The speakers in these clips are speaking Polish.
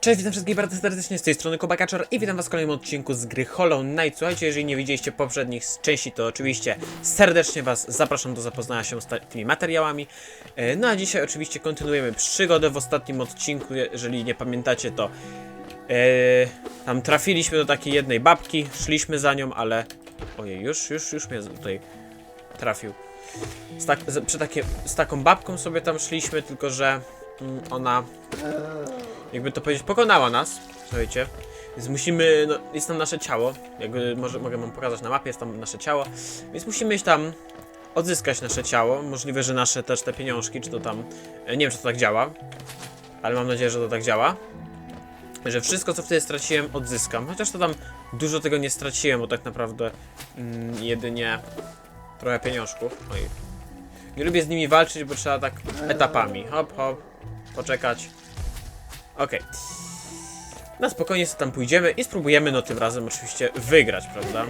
Cześć, witam wszystkich bardzo serdecznie z tej strony Kobakaczor i witam was w kolejnym odcinku z gry Hollow Knight. Słuchajcie, jeżeli nie widzieliście poprzednich części, to oczywiście serdecznie was zapraszam do zapoznania się z tymi materiałami. E, No a dzisiaj oczywiście kontynuujemy przygodę w ostatnim odcinku, jeżeli nie pamiętacie to e, tam trafiliśmy do takiej jednej babki, szliśmy za nią, ale ojej, już, już, już mnie tutaj trafił. Z, tak, z, takie, z taką babką sobie tam szliśmy, tylko że mm, ona jakby to powiedzieć, pokonała nas, słuchajcie. Więc musimy, no, jest tam nasze ciało, jakby może, mogę wam pokazać na mapie, jest tam nasze ciało, więc musimy iść tam, odzyskać nasze ciało, możliwe, że nasze też te pieniążki, czy to tam, e, nie wiem, czy to tak działa, ale mam nadzieję, że to tak działa. Że wszystko, co wtedy straciłem, odzyskam. Chociaż to tam dużo tego nie straciłem, bo tak naprawdę mm, jedynie trochę pieniążków. Oj. Nie lubię z nimi walczyć, bo trzeba tak etapami. Hop, hop, poczekać. Okej. Na spokojnie sobie tam pójdziemy i spróbujemy no tym razem oczywiście wygrać, prawda?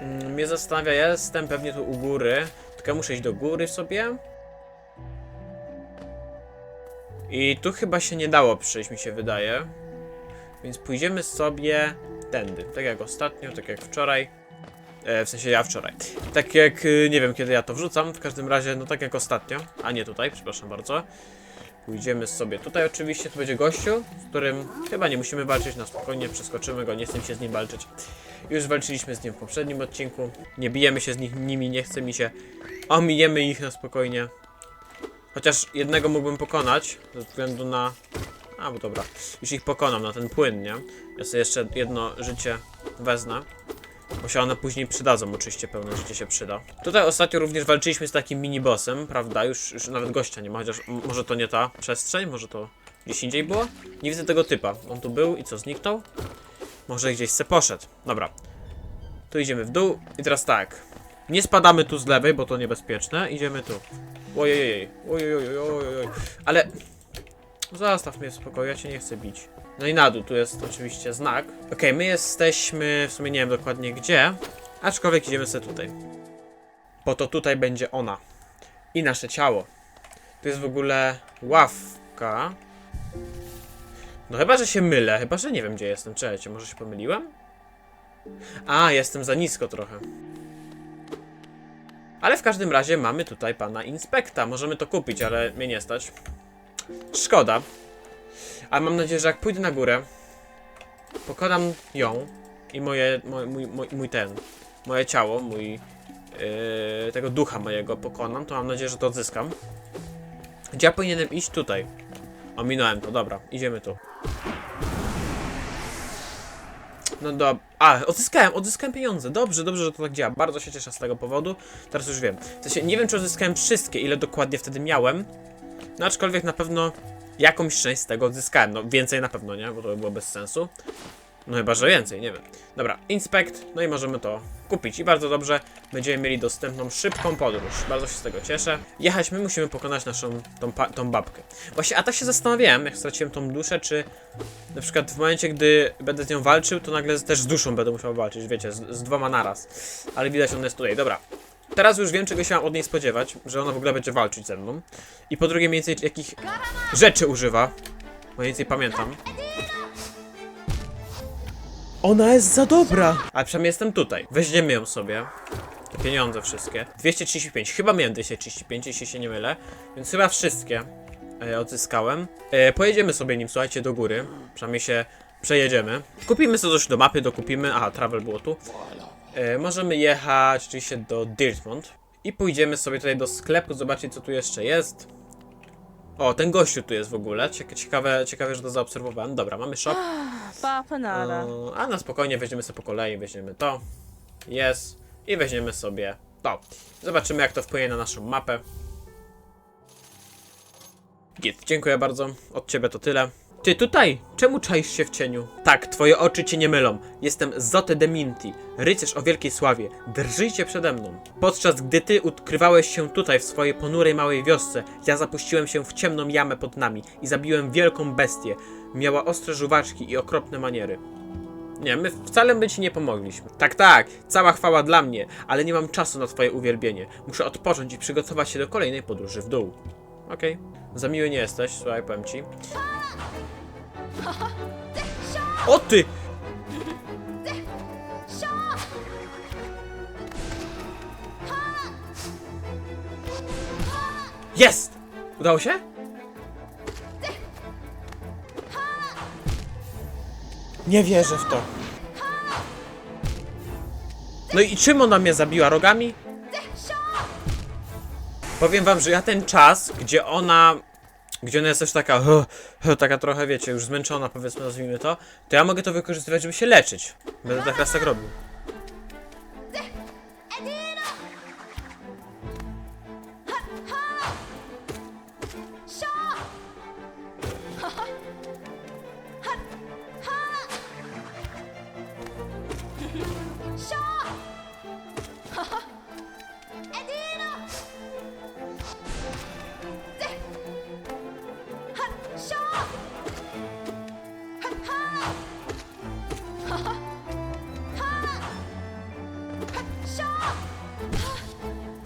Mm, Mnie zastanawia, ja jestem pewnie tu u góry, tylko muszę iść do góry sobie. I tu chyba się nie dało przejść, mi się wydaje. Więc pójdziemy sobie tędy, tak jak ostatnio, tak jak wczoraj. E, w sensie ja wczoraj. Tak jak, y, nie wiem kiedy ja to wrzucam, w każdym razie, no tak jak ostatnio. A nie tutaj, przepraszam bardzo. Pójdziemy sobie tutaj oczywiście, tu będzie gościu, z którym chyba nie musimy walczyć, na spokojnie przeskoczymy go, nie chcę się z nim walczyć. Już walczyliśmy z nim w poprzednim odcinku, nie bijemy się z nich, nimi, nie chce mi się, omijemy ich na spokojnie. Chociaż jednego mógłbym pokonać, ze względu na... A, bo dobra, już ich pokonam na ten płyn, nie? Ja sobie jeszcze jedno życie wezmę. Bo się one później przydadzą, oczywiście pełne życie się przyda. Tutaj ostatnio również walczyliśmy z takim mini-bossem, prawda? Już, już nawet gościa nie ma, chociaż może to nie ta przestrzeń, może to gdzieś indziej było? Nie widzę tego typa. On tu był i co, zniknął? Może gdzieś se poszedł. Dobra. Tu idziemy w dół i teraz tak. Nie spadamy tu z lewej, bo to niebezpieczne. Idziemy tu. Ojej, ojej, ojej, Ale... Zostaw mnie w spokoju, ja cię nie chcę bić. No i na dół, tu jest oczywiście znak. Okej, my jesteśmy, w sumie nie wiem dokładnie gdzie, aczkolwiek idziemy sobie tutaj. Bo to tutaj będzie ona. I nasze ciało. Tu jest w ogóle ławka. No chyba, że się mylę, chyba, że nie wiem gdzie jestem. Czekajcie, może się pomyliłem? A, jestem za nisko trochę. Ale w każdym razie mamy tutaj pana inspekta. Możemy to kupić, ale mnie nie stać. Szkoda. Ale mam nadzieję, że jak pójdę na górę, pokonam ją i moje, mój, mój, mój, mój ten, moje ciało, mój, yy, tego ducha mojego pokonam, to mam nadzieję, że to odzyskam. Gdzie ja powinienem iść? Tutaj. Ominąłem to, dobra, idziemy tu. No do... A, odzyskałem, odzyskałem pieniądze. Dobrze, dobrze, że to tak działa. Bardzo się cieszę z tego powodu. Teraz już wiem. W sensie, nie wiem, czy odzyskałem wszystkie, ile dokładnie wtedy miałem. No aczkolwiek na pewno jakąś część z tego odzyskałem. No więcej na pewno, nie? Bo to by było bez sensu. No chyba, że więcej, nie wiem. Dobra, inspekt, no i możemy to kupić. I bardzo dobrze, będziemy mieli dostępną szybką podróż. Bardzo się z tego cieszę. Jechać my musimy pokonać naszą, tą, tą babkę. Właśnie, a tak się zastanawiałem, jak straciłem tą duszę, czy na przykład w momencie, gdy będę z nią walczył, to nagle też z duszą będę musiał walczyć, wiecie, z, z dwoma naraz. Ale widać, ona jest tutaj. Dobra, Teraz już wiem, czego się mam od niej spodziewać, że ona w ogóle będzie walczyć ze mną. I po drugie, mniej więcej jakich rzeczy używa. Mniej więcej pamiętam. Ona jest za dobra! Ale przynajmniej jestem tutaj. Weźmiemy ją sobie. Te pieniądze wszystkie. 235. Chyba miałem 235, jeśli się nie mylę. Więc chyba wszystkie e, odzyskałem. E, pojedziemy sobie nim, słuchajcie, do góry. Przynajmniej się przejedziemy. Kupimy sobie coś do mapy, dokupimy. Aha, travel było tu. E, możemy jechać oczywiście do Dirtmont i pójdziemy sobie tutaj do sklepu, zobaczyć co tu jeszcze jest. O, ten gościu tu jest w ogóle. Cieka- Ciekawe, ciekawe, że to zaobserwowałem. Dobra, mamy shop. Papa nada. E, a na spokojnie weźmiemy sobie po kolei, weźmiemy to. Jest. I weźmiemy sobie to. Zobaczymy jak to wpłynie na naszą mapę. Git, dziękuję bardzo. Od ciebie to tyle. Ty tutaj! Czemu czaisz się w cieniu? Tak, twoje oczy cię nie mylą. Jestem Zote de Minti, rycerz o wielkiej sławie. Drżyjcie przede mną. Podczas gdy ty ukrywałeś się tutaj w swojej ponurej małej wiosce, ja zapuściłem się w ciemną jamę pod nami i zabiłem wielką bestię. Miała ostre żuwaczki i okropne maniery. Nie, my wcale by ci nie pomogliśmy. Tak, tak, cała chwała dla mnie, ale nie mam czasu na twoje uwielbienie. Muszę odpocząć i przygotować się do kolejnej podróży w dół. Okej. Za miły nie jesteś, słuchaj, powiem ci. O ty! Jest! Udało się? Nie wierzę w to. No i czym ona mnie zabiła? Rogami? Powiem wam, że ja ten czas, gdzie ona... Gdzie ona jest też taka... Taka trochę, wiecie, już zmęczona, powiedzmy, nazwijmy to, to ja mogę to wykorzystywać, żeby się leczyć. Będę tak raz tak robił.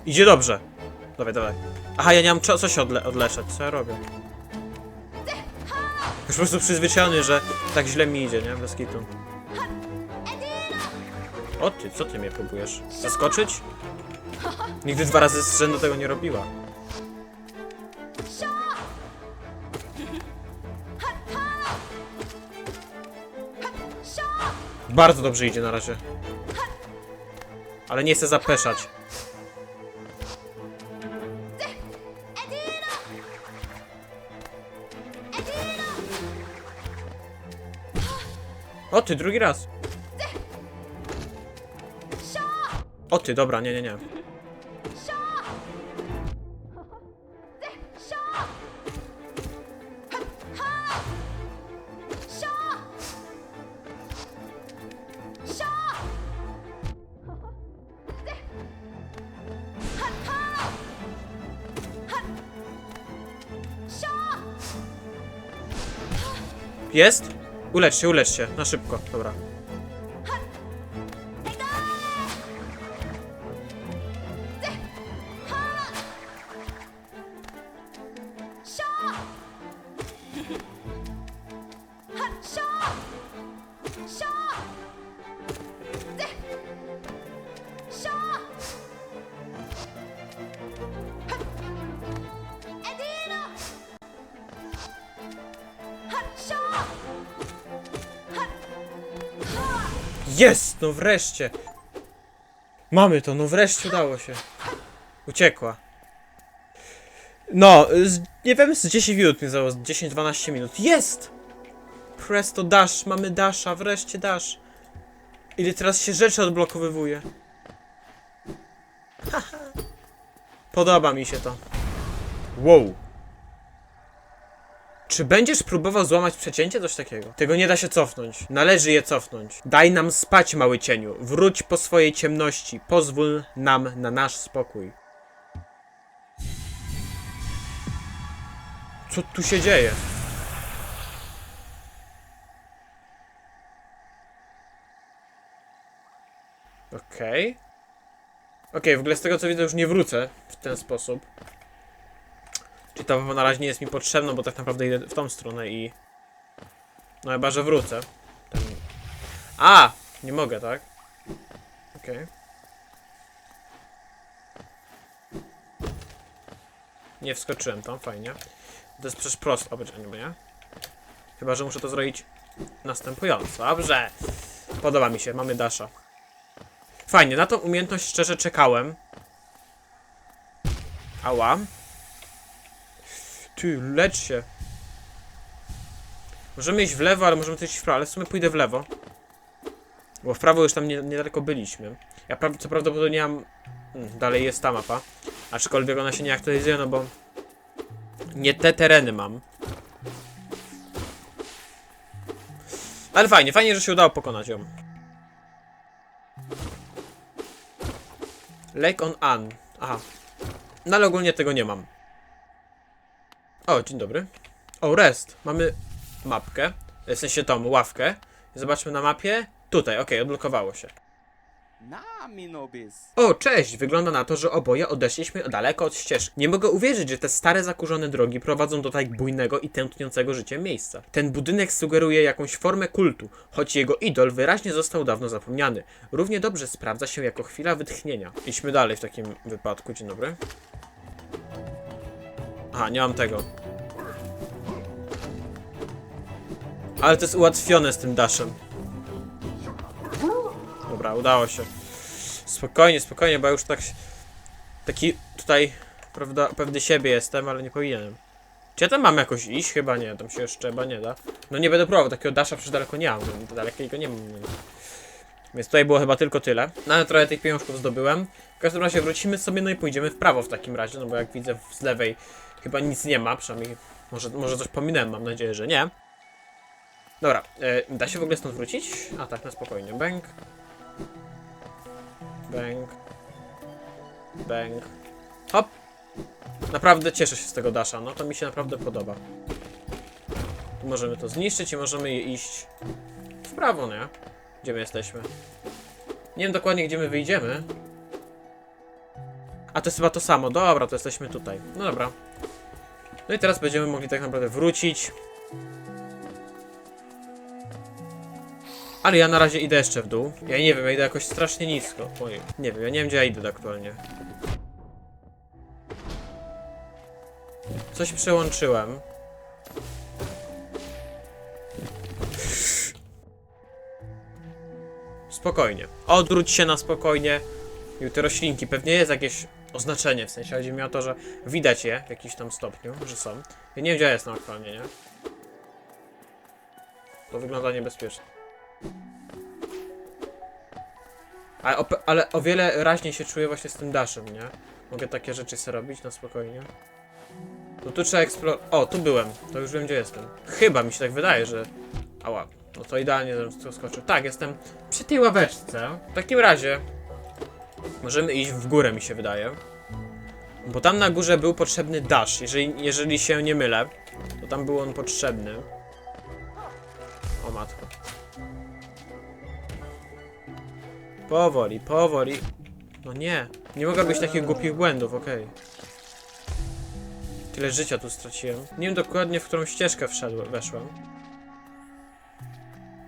Idzie dobrze. Dawaj, dawaj. Aha, ja nie mam cza- co się odle odleczać. Co ja robię? Już po prostu przyzwyczajony, że tak źle mi idzie, nie? Bez kitu. O ty, co ty mnie próbujesz? Zaskoczyć? Nigdy dwa razy z rzędu tego nie robiła. Bardzo dobrze idzie na razie. Ale nie chcę zapeszać. Ty, drugi raz. O ty, dobra, nie, nie, nie. Jest? Ulecz się, ulecz się. Na szybko, dobra. Jest! No wreszcie! Mamy to, no wreszcie udało się. Uciekła. No, z, nie wiem, z 10 minut mi zajęło, z 10-12 minut. Jest! Presto dash, mamy dasha, wreszcie dash. Ile teraz się rzeczy odblokowywuje. Podoba mi się to. Wow. Czy będziesz próbował złamać przecięcie? Coś takiego. Tego nie da się cofnąć. Należy je cofnąć. Daj nam spać, mały cieniu. Wróć po swojej ciemności. Pozwól nam na nasz spokój. Co tu się dzieje? Okej. Okej, w ogóle z tego co widzę już nie wrócę w ten sposób. Czyli ta na razie nie jest mi potrzebna, bo tak naprawdę idę w tą stronę i... No chyba, że wrócę. Ten... A! Nie mogę, tak? Okej. Nie wskoczyłem tam, fajnie. To jest przecież prosto. Nie, nie? Chyba, że muszę to zrobić następująco. Dobrze. Podoba mi się, mamy Dasha. Fajnie, na tą umiejętność szczerze czekałem. Ała. Ty, lecz się. Możemy iść w lewo, ale możemy też iść w prawo, ale w sumie pójdę w lewo. Bo w prawo już tam nie, niedaleko byliśmy. Ja pra co prawdopodobnie mam... Hmm, dalej jest ta mapa. Aczkolwiek ona się nie aktualizuje, no bo... Nie te tereny mam. Ale fajnie, fajnie, że się udało pokonać ją. Lake on An. Aha. No ale ogólnie tego nie mam. O, dzień dobry. O, rest. Mamy mapkę. W sensie tą ławkę. Zobaczmy na mapie. Tutaj, okej, odblokowało się. O, cześć! Wygląda na to, że oboje odeszliśmy daleko od ścieżki. Nie mogę uwierzyć, że te stare, zakurzone drogi prowadzą do tak bujnego i tętniącego życiem miejsca. Ten budynek sugeruje jakąś formę kultu, choć jego idol wyraźnie został dawno zapomniany. Równie dobrze sprawdza się jako chwila wytchnienia. Idźmy dalej w takim wypadku. Dzień dobry. Aha, nie mam tego. Ale to jest ułatwione z tym daszem. Dobra, udało się. Spokojnie, spokojnie, bo już tak. Taki tutaj, prawda, pewny siebie jestem, ale nie powinienem. Czy ja tam mam jakoś iść? Chyba nie, tam się jeszcze chyba nie da. No nie będę próbował, takiego dasza przecież daleko nie mam, dalekiego nie mam. Więc tutaj było chyba tylko tyle. No ale trochę tych pieniążków zdobyłem. W każdym razie wrócimy sobie, no i pójdziemy w prawo w takim razie, no bo jak widzę z lewej chyba nic nie ma, przynajmniej może, może coś pominąłem, mam nadzieję, że nie. Dobra, e, da się w ogóle stąd wrócić? A tak, na spokojnie. Bęk. Bęk. Bęk. Hop! Naprawdę cieszę się z tego dasza, no to mi się naprawdę podoba. Tu możemy to zniszczyć i możemy iść w prawo, nie? Gdzie my jesteśmy? Nie wiem dokładnie, gdzie my wyjdziemy. A to jest chyba to samo. Dobra, to jesteśmy tutaj. No dobra. No i teraz będziemy mogli tak naprawdę wrócić. Ale ja na razie idę jeszcze w dół. Ja nie wiem, ja idę jakoś strasznie nisko. Ojej, nie wiem, ja nie wiem gdzie ja idę aktualnie. Coś przełączyłem. Spokojnie. Odwróć się na spokojnie. Te roślinki, pewnie jest jakieś oznaczenie, w sensie chodzi mi o to, że widać je w jakimś tam stopniu, że są. Ja nie wiem gdzie ja jestem aktualnie, nie? To wygląda niebezpiecznie. Ale ale o wiele raźniej się czuję właśnie z tym daszem, nie? Mogę takie rzeczy sobie robić na spokojnie. No tu trzeba eksplorować. O, tu byłem. To już wiem gdzie jestem. Chyba mi się tak wydaje, że... Ała. No to idealnie tu skoczył. Tak, jestem przy tej ławeczce. W takim razie... Możemy iść w górę, mi się wydaje. Bo tam na górze był potrzebny dash. Jeżeli, jeżeli się nie mylę, to tam był on potrzebny. O matko. Powoli, powoli. No nie. Nie mogę robić takich głupich błędów, okej. Tyle życia tu straciłem. Nie wiem dokładnie, w którą ścieżkę wszedłem, weszłem.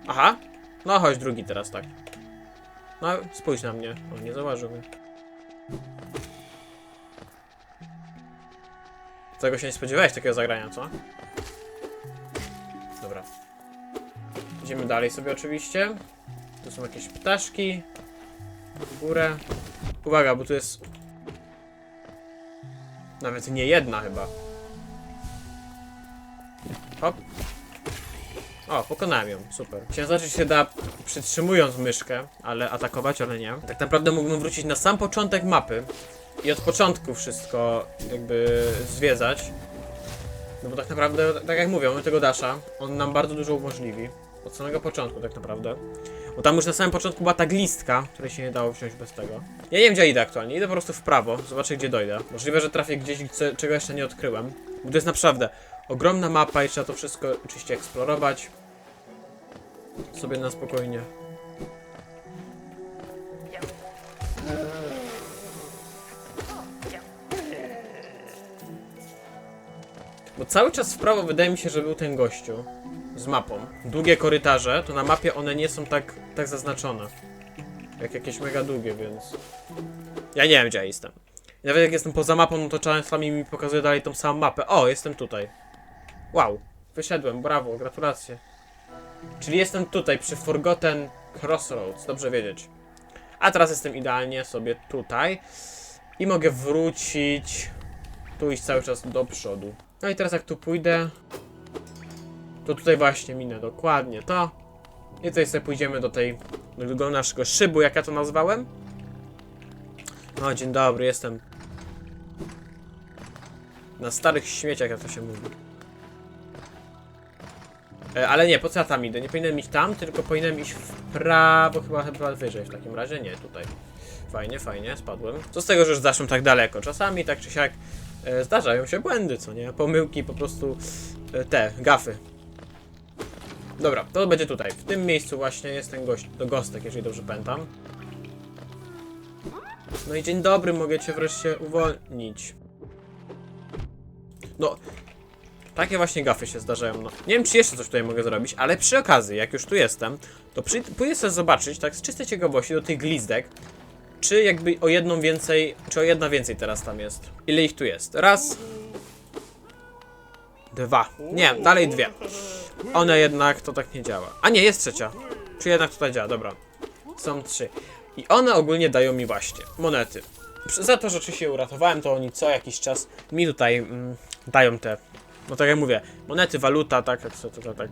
Aha. No chodź drugi teraz, tak. No, spójrz na mnie. O, nie zauważył mnie. Tego się nie spodziewałeś, takiego zagrania, co? Dobra. Idziemy dalej sobie oczywiście. Tu są jakieś ptaszki. W górę. Uwaga, bo tu jest... Nawet nie jedna chyba. Hop. O, pokonałem ją, super. Chciałem zacząć się da przytrzymując myszkę, ale atakować, ale nie. Tak naprawdę mógłbym wrócić na sam początek mapy i od początku wszystko jakby zwiedzać. No bo tak naprawdę, tak jak mówię, mamy tego Dasha, on nam bardzo dużo umożliwi. Od samego początku tak naprawdę. Bo tam już na samym początku była ta glistka, której się nie dało wziąć bez tego. Ja nie wiem gdzie idę aktualnie, idę po prostu w prawo, zobaczę gdzie dojdę. Możliwe, że trafię gdzieś, gdzie- czego jeszcze nie odkryłem. Bo to jest naprawdę ogromna mapa i trzeba to wszystko oczywiście eksplorować. Sobie na spokojnie. Bo cały czas w prawo wydaje mi się, że był ten gościu z mapą. Długie korytarze, to na mapie one nie są tak, tak zaznaczone. Jak jakieś mega długie, więc... Ja nie wiem, gdzie ja jestem. Nawet jak jestem poza mapą, no to czasami mi pokazuje dalej tą samą mapę. O, jestem tutaj. Wow, wyszedłem, brawo, gratulacje. Czyli jestem tutaj, przy Forgotten Crossroads, dobrze wiedzieć. A teraz jestem idealnie sobie tutaj. I mogę wrócić... Tu iść cały czas do przodu. No i teraz jak tu pójdę... To tutaj właśnie minę dokładnie to. I tutaj sobie pójdziemy do tej... do naszego szybu, jak ja to nazwałem. No, dzień dobry, jestem... Na starych śmieciach, jak to się mówi. E, ale nie, po co ja tam idę? Nie powinienem iść tam, tylko powinienem iść w prawo, chyba, chyba wyżej w takim razie. Nie, tutaj. Fajnie, fajnie, spadłem. Co z tego, że już zaszłem tak daleko? Czasami tak czy siak e, zdarzają się błędy, co nie? Pomyłki, po prostu e, te, gafy. Dobra, to będzie tutaj. W tym miejscu właśnie jest ten gość, to gostek, jeżeli dobrze pamiętam. No i dzień dobry, mogę cię wreszcie uwolnić. No, takie właśnie gafy się zdarzają. No. Nie wiem, czy jeszcze coś tutaj mogę zrobić, ale przy okazji, jak już tu jestem, to przy, pójdę sobie zobaczyć, tak z czystej ciekawości, do tych glizdek, czy jakby o jedną więcej, czy o jedna więcej teraz tam jest. Ile ich tu jest? Raz. Dwa. Nie, dalej dwie. One jednak to tak nie działa. A nie, jest trzecia. Czy jednak tutaj działa, dobra. Są trzy. I one ogólnie dają mi właśnie monety. Za to, że oczywiście uratowałem, to oni co jakiś czas mi tutaj mm, dają te, no tak jak mówię, monety, waluta, tak, jak to, to, tak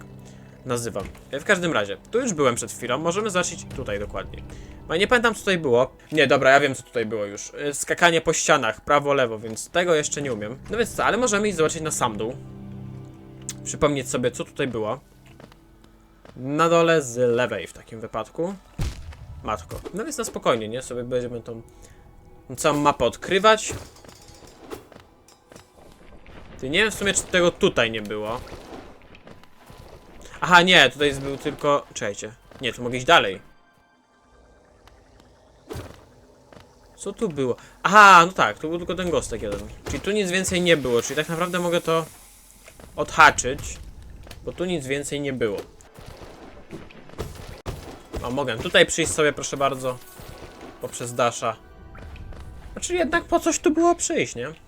nazywam. E, W każdym razie, tu już byłem przed chwilą, możemy zacząć tutaj dokładniej. No nie pamiętam co tutaj było. Nie, dobra, ja wiem co tutaj było już. E, Skakanie po ścianach, prawo, lewo, więc tego jeszcze nie umiem. No więc co, ale możemy iść zobaczyć na sam dół. Przypomnieć sobie co tutaj było. Na dole z lewej w takim wypadku. Matko. No więc na spokojnie, nie? Sobie będziemy tą całą mapę odkrywać. Ty nie wiem w sumie, czy tego tutaj nie było. Aha, nie, tutaj był tylko... Czekajcie. Nie, tu mogę iść dalej. Co tu było? Aha, no tak, tu był tylko ten gostek jeden. Czyli tu nic więcej nie było, czyli tak naprawdę mogę to odhaczyć, bo tu nic więcej nie było. O, mogę tutaj przyjść sobie, proszę bardzo, poprzez Dasha. Znaczy jednak po coś tu było przyjść, nie?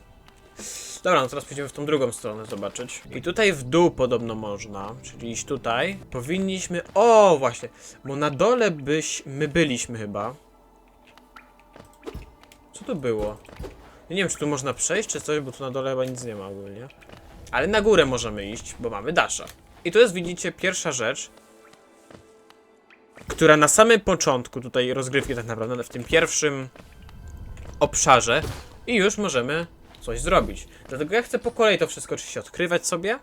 Dobra, no teraz pójdziemy w tą drugą stronę zobaczyć. I tutaj w dół podobno można, czyli iść tutaj. Powinniśmy... O, właśnie, bo na dole byś... my byliśmy chyba. Co to było? Nie wiem, czy tu można przejść, czy coś, bo tu na dole chyba nic nie ma ogólnie. Ale na górę możemy iść, bo mamy Dasha. I to jest, widzicie, pierwsza rzecz, która na samym początku tutaj rozgrywki tak naprawdę, w tym pierwszym obszarze i już możemy coś zrobić. Dlatego ja chcę po kolei to wszystko oczywiście odkrywać sobie,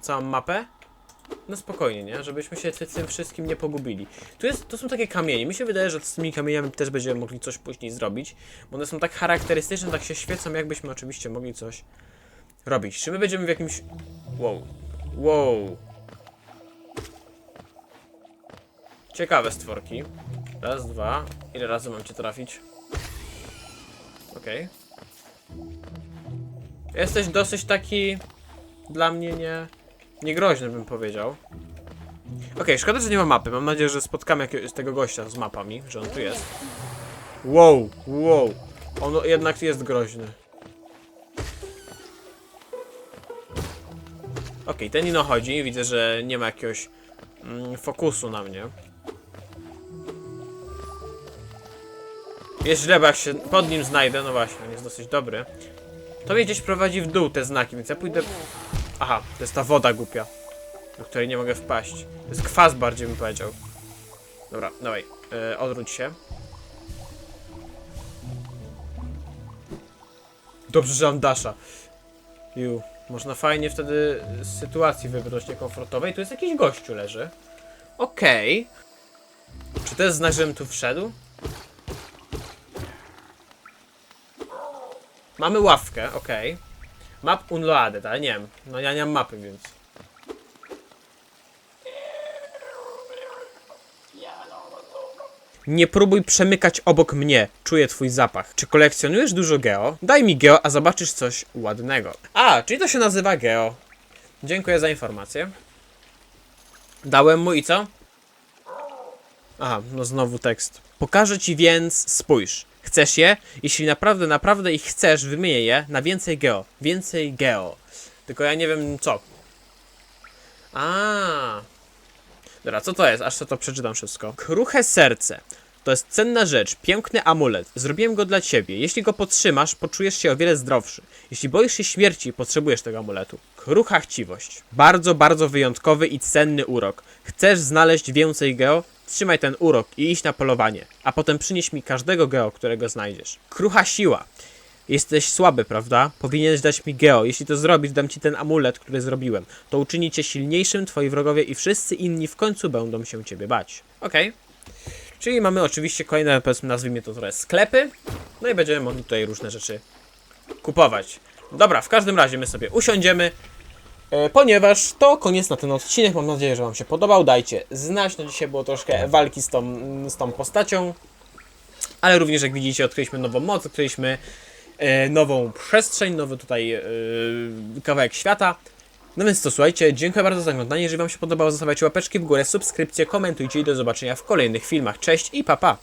całą mapę. No spokojnie, nie? Żebyśmy się ty- tym wszystkim nie pogubili. Tu jest, to są takie kamienie. Mi się wydaje, że z tymi kamieniami też będziemy mogli coś później zrobić, bo one są tak charakterystyczne, tak się świecą, jakbyśmy oczywiście mogli coś robić. Czy my będziemy w jakimś... Wow. Wow. Ciekawe stworki. Raz, dwa. Ile razy mam cię trafić? Okej. Jesteś dosyć taki... Dla mnie nie... Niegroźny bym powiedział. Okej, szkoda, że nie ma mapy. Mam nadzieję, że spotkamy jakiegoś tego gościa z mapami, że on tu jest. Wow, wow. On jednak jest groźny. Okej, ten ino chodzi. Widzę, że nie ma jakiegoś mm, fokusu na mnie. Jest źle, bo jak się pod nim znajdę, no właśnie, on jest dosyć dobry. To mnie gdzieś prowadzi w dół te znaki, więc ja pójdę... Aha, to jest ta woda głupia, do której nie mogę wpaść. To jest kwas bardziej bym powiedział. Dobra, dawaj, e, odwróć się. Dobrze, że mam dasza. Ju, można fajnie wtedy z sytuacji wybrnąć niekomfortowej. Tu jest jakiś gościu leży. Okej. Czy to jest znak, żebym tu wszedł? Mamy ławkę, okej. Map unloaded, ale nie wiem. No ja nie mam mapy, więc. Nie próbuj przemykać obok mnie. Czuję twój zapach. Czy kolekcjonujesz dużo geo? Daj mi geo, a zobaczysz coś ładnego. A, czyli to się nazywa geo. Dziękuję za informację. Dałem mu i co? Aha, no znowu tekst. Pokażę ci więc, spójrz. Chcesz je? Jeśli naprawdę, naprawdę ich chcesz, wymienię je na więcej geo. Więcej geo. Tylko ja nie wiem co. A. Dobra, co to jest? Aż to, to przeczytam wszystko. Kruche serce. To jest cenna rzecz, piękny amulet. Zrobiłem go dla ciebie. Jeśli go podtrzymasz, poczujesz się o wiele zdrowszy. Jeśli boisz się śmierci, potrzebujesz tego amuletu. Krucha chciwość. Bardzo, bardzo wyjątkowy i cenny urok. Chcesz znaleźć więcej geo? Trzymaj ten urok i idź na polowanie, a potem przynieś mi każdego geo, którego znajdziesz. Krucha siła. Jesteś słaby, prawda? Powinieneś dać mi geo. Jeśli to zrobisz, dam ci ten amulet, który zrobiłem. To uczyni cię silniejszym, twoi wrogowie i wszyscy inni w końcu będą się ciebie bać. Okej. Czyli mamy oczywiście kolejne, powiedzmy, nazwijmy to trochę sklepy. No i będziemy mogli tutaj różne rzeczy kupować. Dobra, w każdym razie my sobie usiądziemy. E, Ponieważ to koniec na ten odcinek. Mam nadzieję, że Wam się podobał. Dajcie znać. No dzisiaj było troszkę walki z tą, z tą postacią. ale również jak widzicie odkryliśmy nową moc, odkryliśmy e, nową przestrzeń, nowy tutaj e, kawałek świata. No więc to słuchajcie, dziękuję bardzo za oglądanie. Jeżeli Wam się podobało, zostawiajcie łapeczki w górę, subskrypcje, komentujcie i do zobaczenia w kolejnych filmach. Cześć i pa pa!